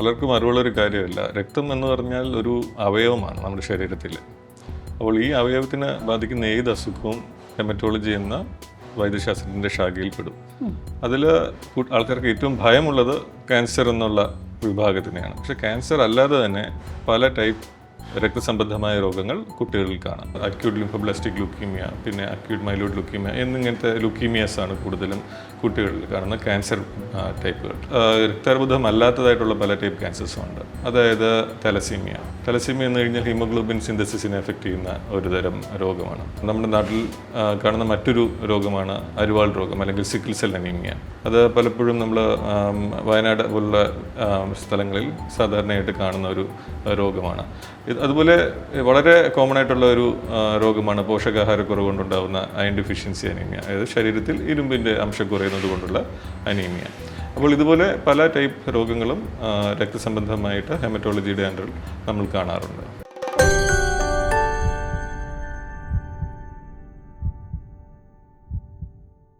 പലർക്കും അറിവുള്ളൊരു കാര്യമല്ല. രക്തം എന്ന് പറഞ്ഞാൽ ഒരു അവയവമാണ് നമ്മുടെ ശരീരത്തിൽ. അപ്പോൾ ഈ അവയവത്തിനെ ബാധിക്കുന്ന ഏത് അസുഖവും ഹെമറ്റോളജി എന്ന വൈദ്യശാസ്ത്രത്തിന്റെ ശാഖയിൽപ്പെടും. അതിൽ ആൾക്കാർക്ക് ഏറ്റവും ഭയമുള്ളത് ക്യാൻസർ എന്നുള്ള വിഭാഗത്തിനെയാണ്. പക്ഷെ ക്യാൻസർ അല്ലാതെ തന്നെ പല ടൈപ്പ് രക്തസംബന്ധമായ രോഗങ്ങൾ കുട്ടികളിൽ അക്യൂട്ട് ലിംഫോബ്ലാസ്റ്റിക് ലുക്കീമിയ പിന്നെ അക്യൂട്ട് മൈലോഡ് ലുക്കീമിയ എന്നിങ്ങനത്തെ ലുക്കീമിയസ് ആണ് കൂടുതലും കുട്ടികളിൽ കാണുന്ന ക്യാൻസർ ടൈപ്പുകൾ രക്താർബുദം അല്ലാത്തതായിട്ടുള്ള പല ടൈപ്പ് ക്യാൻസേഴ്സും ഉണ്ട്. അതായത് തലസീമിയ തലസീമിയ എന്ന് കഴിഞ്ഞാൽ ഹീമോഗ്ലോബിൻ സിന്തസിസിനെ എഫക്റ്റ് ചെയ്യുന്ന ഒരു തരം രോഗമാണ്. നമ്മുടെ നാട്ടിൽ കാണുന്ന മറ്റൊരു രോഗമാണ് അരുവാൾ രോഗം അല്ലെങ്കിൽ സിക്കിൾ സെൽ അനീമിയ അത് പലപ്പോഴും നമ്മൾ വയനാട് പോലുള്ള സ്ഥലങ്ങളിൽ സാധാരണയായിട്ട് കാണുന്ന ഒരു രോഗമാണ്. അതുപോലെ വളരെ കോമൺ ആയിട്ടുള്ള ഒരു രോഗമാണ് പോഷകാഹാരക്കുറവ് കൊണ്ടുണ്ടാകുന്ന അയൺ ഡെഫിഷ്യൻസി അനീമിയ അതായത് ശരീരത്തിൽ ഇരുമ്പിന്റെ അംശം കുറയുന്നത് കൊണ്ടുള്ള അനീമിയ അപ്പോൾ ഇതുപോലെ പല ടൈപ്പ് രോഗങ്ങളും രക്തസംബന്ധമായിട്ട് ഹെമറ്റോളജിയുടെ അണ്ടറിൽ നമ്മൾ കാണാറുണ്ട്.